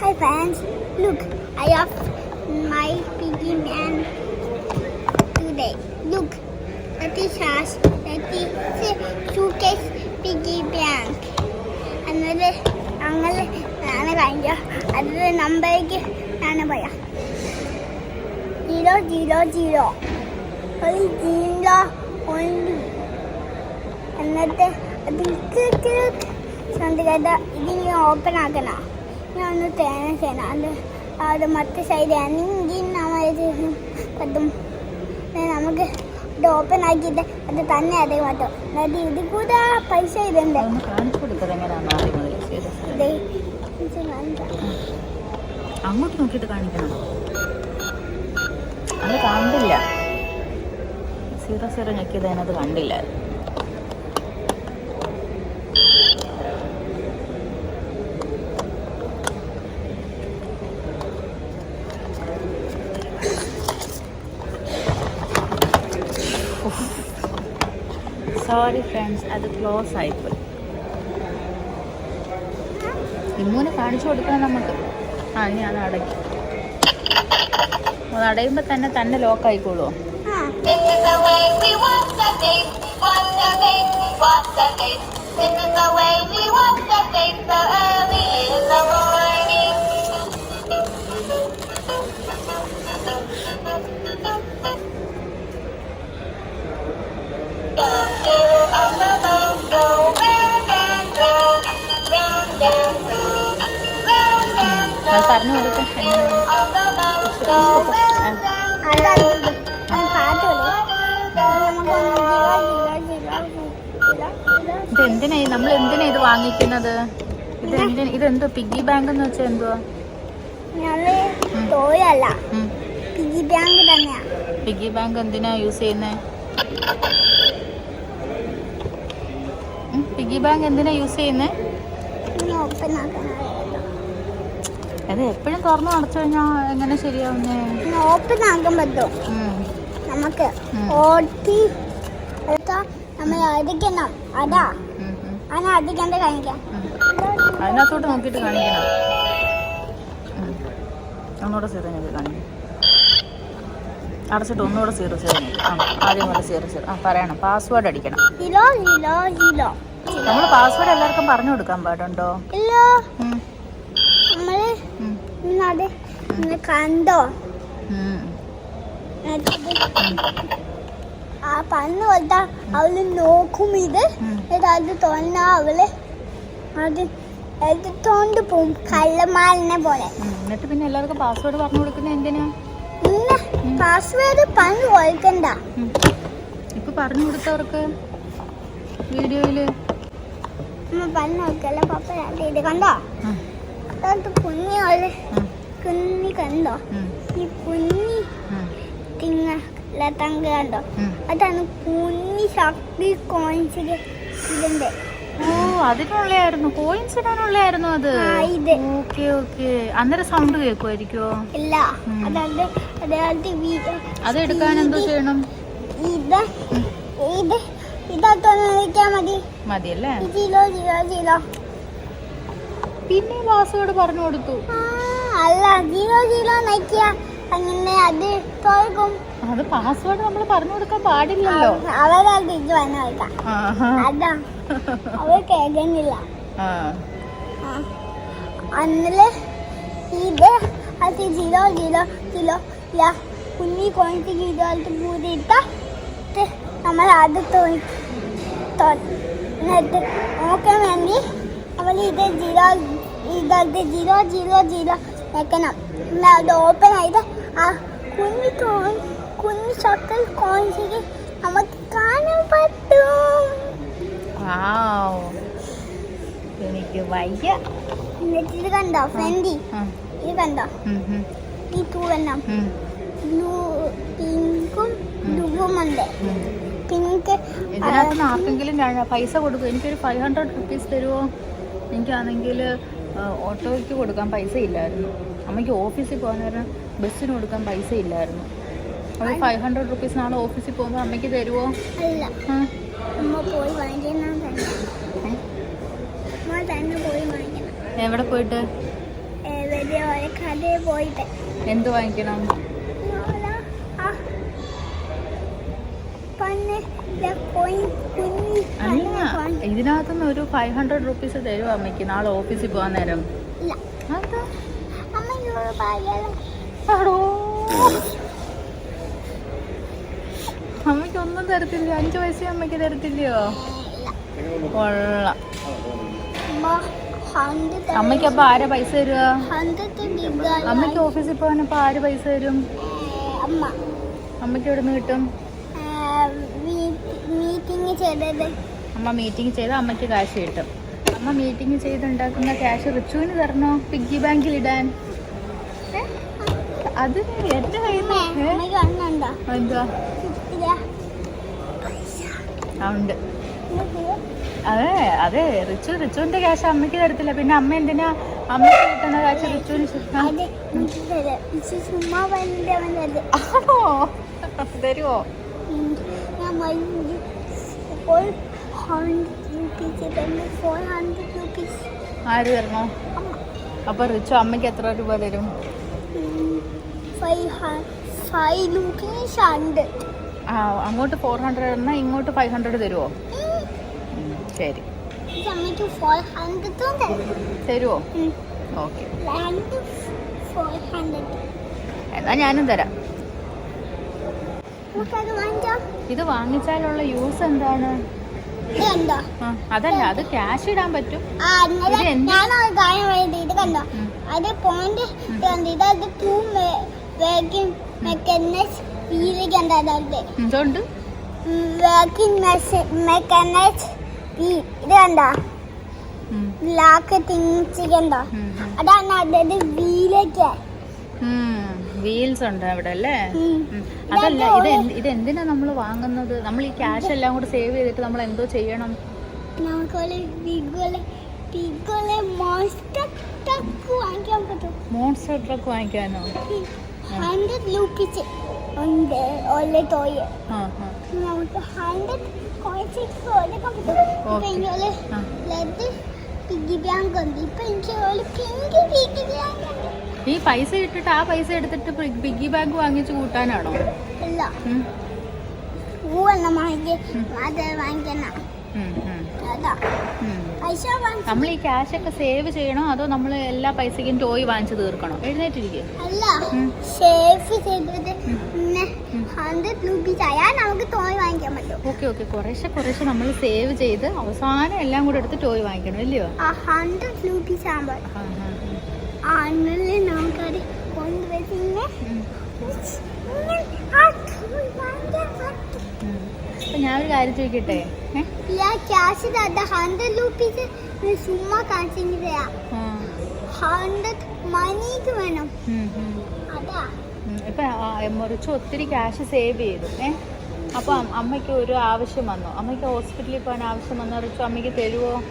Hi friends, look, I have my piggy man today. Look, that is us. That is suitcase piggy bank. Another, ഞങ്ങൾ ആണ് കഴിഞ്ഞ zero. നമ്പറേക്ക് zero, പറയാം Another, I think, ഒരു look. Something എന്നിട്ട് that. You open open ആക്കണം ഞാൻ ഒന്ന് തേന ചെയ്യണം അത് അത് മറ്റേ സൈഡ് ആണെങ്കിൽ നമ്മൾ അതും നമുക്ക് ഇത് ഓപ്പൺ ആക്കിയിട്ട് അത് തന്നെ അതേ മാറ്റും അതായത് ഇത് കൂടെ പൈസ ഇതുണ്ട് അങ്ങോട്ട് നോക്കിയിട്ട് കാണിക്കണം. അത് കണ്ടില്ല. സീറോ സീറോ ഞെക്കിയത് അതിനകത്ത് കണ്ടില്ല. സോറി ഫ്രണ്ട്സ് അത് ക്ലോസ് ആയിപ്പോയി ഇമ്മൂനെ കാണിച്ചു കൊടുക്കണം നമുക്ക് ആ ഇനി അത് അടയ്ക്കും അത് അടയുമ്പോൾ തന്നെ തന്നെ ലോക്ക് ആയിക്കോളുമോ ആ This is the way we want the day, so early in the morning. And അതാണ് ഇത്. ഇത് എന്തിനാ നമ്മൾ എന്തിനാ ഇത് വാങ്ങിക്കുന്നത്? ഇത് എന്തിനാ ഇതെന്തോ പിഗ്ഗി ബാങ്ക് എന്ന് വെച്ചാൽ എന്തുവാ? പിഗ്ഗി ബാങ്ക് എന്തിനാ യൂസ് ചെയ്യുന്നത് പിഗ്ഗി ബാങ്ക് എന്തിനാ യൂസ് ചെയ്യുന്നത് അത് എപ്പോഴും തുറന്നു അടച്ചു കഴിഞ്ഞാൽ എങ്ങനെ ശരിയാവുന്നേ? ഓപ്പൺ ആക്കാൻ പറ്റും? ഉം. നമുക്ക്. ഓട്ടി നമ്മൾ അടിക്കണം. അതാ. ഉം, ഉം, അങ്ങനെ അടിക്കണ്ട കാണിക്കാം. ഉം. അതിനകത്തോട്ട് നോക്കിയിട്ട് കാണിക്കണം. ഉം. ഒന്നുകൂടെ സീറോ ഞെക്കി കാണിക്കും. അടച്ചിട്ട് ഒന്നുകൂടെ സീറോ സീറോ ആദ്യം കൂടെ സീറോ സീറോ ആ പറയണം. പാസ്വേഡ് അടിക്കണം. ഹിലോ ഹിലോ ജിലോ നമ്മൾ പാസ്വേഡ് എല്ലാവർക്കും പറഞ്ഞു കൊടുക്കാൻ പാടുണ്ടോ? ഇല്ല. നമ്മൾ കണ്ടോ? ആ പന്ന് കൊടുത്താ അവൾ നോക്കും ഇത്. അത് തോന്നാ അവൾ അത് എടുത്തോണ്ട് പോവും. കള്ളമാലിനെ പോലെ. എന്നിട്ട് പിന്നെ എല്ലാവർക്കും പാസ്വേഡ് പറഞ്ഞു കൊടുക്കുന്നത് എന്തിനാ? പാസ്വേഡ് പറഞ്ഞു കൊടുക്കണ്ട. ഇപ്പൊ പറഞ്ഞു കൊടുത്തവർക്ക് വീഡിയോയിൽ പണ്ട് കൊടുക്കല്ല പപ്പ ഇത് കണ്ടോ? അത് കുഞ്ഞോൾ ഉം, കുഞ്ഞി കണ്ടോ? ഈ കുഞ്ഞി തിങ്ങ തങ്ക കണ്ടോ. അതാണ് കുഞ്ഞി ശക്തി കോൺസിൽ ഇതിന്റെ ഓ അതിനുള്ളയായിരുന്നു. കോയിൻസ് ഇടാനുള്ളയായിരുന്നു അത്. Okay okay. അന്നേരം സൗണ്ട് കേൾക്കുമായിരിക്കോ ഇല്ല. അതായത് അതായത് അത് എടുക്കാൻ എന്തോ ചെയ്യണം? ഇത് ഇത് മതിയല്ലേ? പിന്നെ പാസ്വേഡ് പറഞ്ഞു കൊടുത്തു. അല്ല ജീലോ ജീലോ നയിക്കുക അങ്ങനെ അത് തോൽക്കും. അത് പാസ്വേഡ് നമ്മൾ പറഞ്ഞു കൊടുക്കാൻ പാടില്ലല്ലോ. അവരാണ് ഇത്. അതാ. അവർ കേൾക്കുന്നില്ല. അന്നിൽ ഇത് അത് ഇല്ല കുഞ്ഞി നമ്മൾ അത് തോന്നി എന്നിട്ട് നോക്കാൻ വേണ്ടി അവൾ ഇത് ജിലോ ഇതത് ജിലോ ജിലോ ജിലോ വെക്കണം. അത് ഓപ്പൺ ആയിട്ട് ആ കുഞ്ഞി കോൺ കുഞ്ഞി ചക്കൽ കോണിച്ചിട്ട് നമുക്ക് കാണാൻ പറ്റും. എനിക്ക് വയ്യ. എന്നിട്ട് ഇത് കണ്ടോ? ഫ്രണ്ടി. ഇത് കണ്ടോ? ഈ ഉം, ബ്ലൂ പിങ്കും ബ്ലൂവും ഉണ്ട്. പിങ്ക് ഇതിനകത്ത് ആർക്കെങ്കിലും പൈസ കൊടുക്കും. എനിക്കൊരു ഫൈവ് ഹൺഡ്രഡ് റുപ്പീസ് തരുമോ എനിക്കാണെങ്കിൽ ഓട്ടോയ്ക്ക് കൊടുക്കാൻ പൈസ ഇല്ലായിരുന്നു. അമ്മയ്ക്ക് ഓഫീസിൽ പോകാൻ നേരം ബസ്സിന് കൊടുക്കാൻ പൈസ ഇല്ലായിരുന്നു. അപ്പോൾ ഫൈവ് ഹൺഡ്രഡ് റുപ്പീസ് നാളെ ഓഫീസിൽ പോകുമ്പോൾ അമ്മയ്ക്ക് തരുമോ എവിടെ പോയിട്ട്. എന്ത് വാങ്ങിക്കണം ഞാനാ, ആ, പന്നെ ദേ കോയിൻ കുഞ്ഞി അല്ല. ഇതിനകത്തുനിന്ന് ഒരു ഫൈവ് ഹൺഡ്രഡ് റുപ്പീസ് തരുമോ അമ്മയ്ക്ക്? നാളെ ഓഫീസിൽ പോകാൻ നേരം. അമ്മയ്ക്ക് ഒന്നും തരത്തില്ല. അഞ്ചു പൈസ അമ്മയ്ക്ക് തരത്തില്ലയോ? കൊള്ള. അമ്മയ്ക്ക് അപ്പൊ ആരാ പൈസ തരുക അമ്മയ്ക്ക് ഓഫീസിൽ പോകാനപ്പോ ആര് പൈസ തരും? അമ്മ. അമ്മയ്ക്ക് എവിടെ നിന്ന് കിട്ടും? മീറ്റിംഗ് ചെയ്തത്. അമ്മ മീറ്റിംഗ് ചെയ്ത് അമ്മയ്ക്ക് കാശ് കിട്ടും. അമ്മ മീറ്റിംഗ് ചെയ്തുണ്ടാക്കുന്ന ക്യാഷ് റിച്ചുവിന് തരണോ? പിഗ്ഗി ബാങ്കിൽ ഇടാൻ? അത് എന്റെ അമ്മ എന്താ ഉണ്ട്? അതെ അതെ റിച്ചു റിച്ചുവിന്റെ ക്യാഷ് അമ്മയ്ക്ക് തരത്തില്ല. പിന്നെ അമ്മ എന്തിനാ? അമ്മയ്ക്ക് കിട്ടുന്ന കാശ് റിച്ചുവിന് ചുമ്മാ തരുമോ ഉം. ഞാൻ hundred റുപ്പീസ് തന്നെ ഫോർ ഹൺഡ്രഡ് ആര് തരണോ? അപ്പൊ റിച്ചു അമ്മയ്ക്ക് എത്ര രൂപ തരും? ആ അങ്ങോട്ട് ഫോർ ഹൺഡ്രഡ് എന്നാൽ ഇങ്ങോട്ട് ഫൈവ് ഹൺഡ്രഡ് തരുമോ ശരി. തരുമോ ഓക്കെ. എന്നാ ഞാനും തരാം. ഇത് വാങ്ങിച്ചാലുള്ള യൂസ് എന്താണ്? അതല്ല അത് ക്യാഷ് ഇടാൻ പറ്റും. അത് പോയിന്റ് ടൂ എന്തുകൊണ്ട്? മെക്കാനിക്സ് ഇത് കണ്ടോ? കണ്ടോ? അതാണ് അതായത് വീലൊക്കെ വീൽസ് ഉണ്ട് അവിടെ അല്ലേ? അതല്ല ഇത് ഇത് എന്തിനാ നമ്മൾ വാങ്ങുന്നത്? നമ്മൾ ഈ ക്യാഷ് എല്ലാം കൂടെ സേവ് ചെയ്തിട്ട് നമ്മൾ എന്തോ ചെയ്യണം? മോൺസ്റ്റർ ട്രക്ക് വാങ്ങിക്കാനോ? ഹൺഡ്രഡ് ലൂപ്പിച്ച് ഉണ്ട് തോയ നമുക്ക് ഹൺഡ്രഡ് കോയിൻസ് പറ്റും പിഗ്ഗി ബാങ്ക് ഉണ്ട്. ഇപ്പൊ എനിക്ക് ഒരു പിങ്ക് പിഗ്ഗി ബാങ്ക് ഈ പൈസ ഇട്ടിട്ട് ആ പൈസ എടുത്തിട്ട് ബിഗ്ഗി ബാഗ് വാങ്ങിച്ചു കൂട്ടാനാണോ? ഇല്ല. നമ്മൾ ഈ ക്യാഷ് ഒക്കെ സേവ് ചെയ്യണോ അതോ നമ്മൾ എല്ലാ പൈസക്കും ടോയ് വാങ്ങിച്ചു തീർക്കണോ? എഴുന്നേറ്റിരിക്കും. Okay okay. കുറേശ്ശെ കുറേശ്ശെ നമ്മൾ സേവ് ചെയ്ത് അവസാനം എല്ലാം കൂടെ എടുത്ത് ടോയ് വാങ്ങിക്കണം ഇല്ലയോ? ആ ഹൺഡ്രഡ് റുപ്പീസ് ആകുമ്പോൾ toy വാങ്ങിക്കാൻ പറ്റും. ഉം. അപ്പൊ ഞാനൊരു കാര്യം ചോദിക്കട്ടെ? ക്യാഷ് ഹൺഡ്രഡ് റുപ്പീസ് ചുമ്മാ കാണിച്ചെങ്കിൽ ഹൺഡ്രഡ് മണിക്ക് വേണം. അതാ. ഇപ്പൊ മുറിച്ച് ഒത്തിരി ക്യാഷ് സേവ് ചെയ്തു. ഏ? അപ്പൊ അമ്മയ്ക്ക് ഒരു ആവശ്യം വന്നു. അമ്മയ്ക്ക് ഹോസ്പിറ്റലിൽ പോകാൻ ആവശ്യം വന്നു. റിച്ചു അമ്മയ്ക്ക് തരുവോ?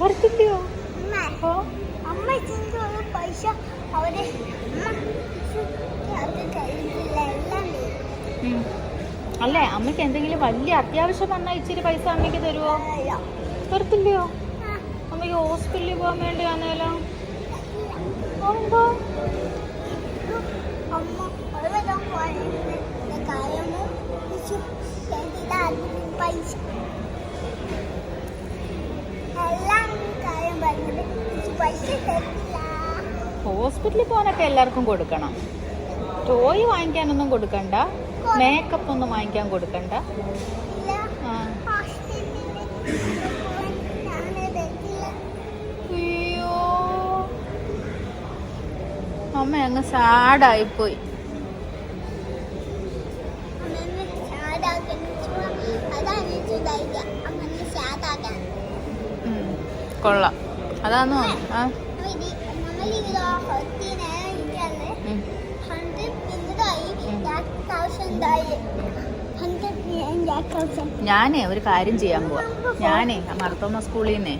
തരത്തില്ലയോ? അമ്മ അമ്മ പൈസ അവരെ. അല്ലേ അമ്മയ്ക്ക് എന്തെങ്കിലും വലിയ അത്യാവശ്യം വന്നാൽ ഇച്ചിരി പൈസ അമ്മയ്ക്ക് തരുവോ അല്ല. തരത്തില്ലയോ അമ്മയ്ക്ക് ഹോസ്പിറ്റലിൽ പോകാൻ വേണ്ടി എന്തോ വിഷു ചെയ്തിട്ട് പൈസ എല്ലാം കാര്യം പറഞ്ഞത് ഹോസ്പിറ്റലിൽ പോകാനൊക്കെ എല്ലാവർക്കും കൊടുക്കണം. ടോയ് വാങ്ങിക്കാനൊന്നും കൊടുക്കണ്ട. മേക്കപ്പ് ഒന്നും വാങ്ങിക്കാൻ കൊടുക്കണ്ട. അയ്യോ. അമ്മ അങ്ങ് സാഡായിപ്പോയി പോയി. കൊള്ളാം. അതാന്നോ? ആ. ഞാനേ ഒരു കാര്യം ചെയ്യാൻ പോവാ. ഞാനേ മർത്തോമ സ്കൂളിൽ നിന്നേ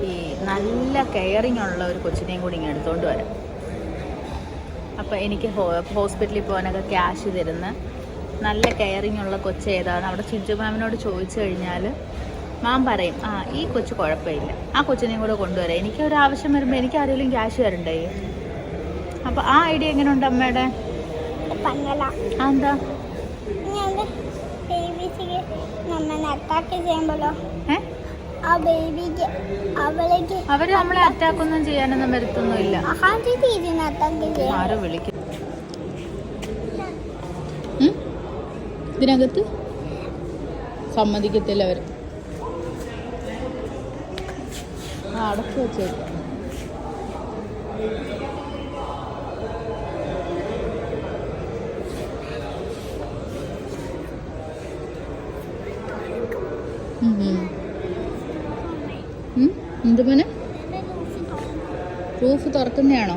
ഈ നല്ല കെയറിങ് ഉള്ള ഒരു കൊച്ചിനെയും കൂടി ഇങ്ങനെ എടുത്തോണ്ട് വരാം. അപ്പോൾ എനിക്ക് ഹോസ്പിറ്റലിൽ പോകാനൊക്കെ ക്യാഷ് തരുന്ന നല്ല കെയറിങ് ഉള്ള കൊച്ചേതാണ്. അവിടെ ചിഞ്ചു മാമിനോട് ചോദിച്ചു കഴിഞ്ഞാൽ മാം പറയും ആ ഈ കൊച്ചു കുഴപ്പമില്ല. ആ കൊച്ചിനെയും കൂടെ കൊണ്ടുവരാം. എനിക്ക് ഒരു ആവശ്യം വരുമ്പോൾ എനിക്ക് ആരെങ്കിലും ക്യാഷ് തരണ്ടേ? അപ്പൊ ആ ഐഡിയ എങ്ങനെയുണ്ട് അമ്മയുടെ? എന്താ അവർ നമ്മളെ അറ്റാക്ക് ഒന്നും ചെയ്യാനൊന്നും വരുത്തൊന്നുമില്ല. ആരോ വിളിക്കും? ഇതിനകത്ത്? സമ്മതിക്കത്തില്ല അവർ ആ അടച്ചു വെച്ചേക്കാം? എന്ത് മോനെ? പ്രൂഫ് തുറക്കുന്നതാണോ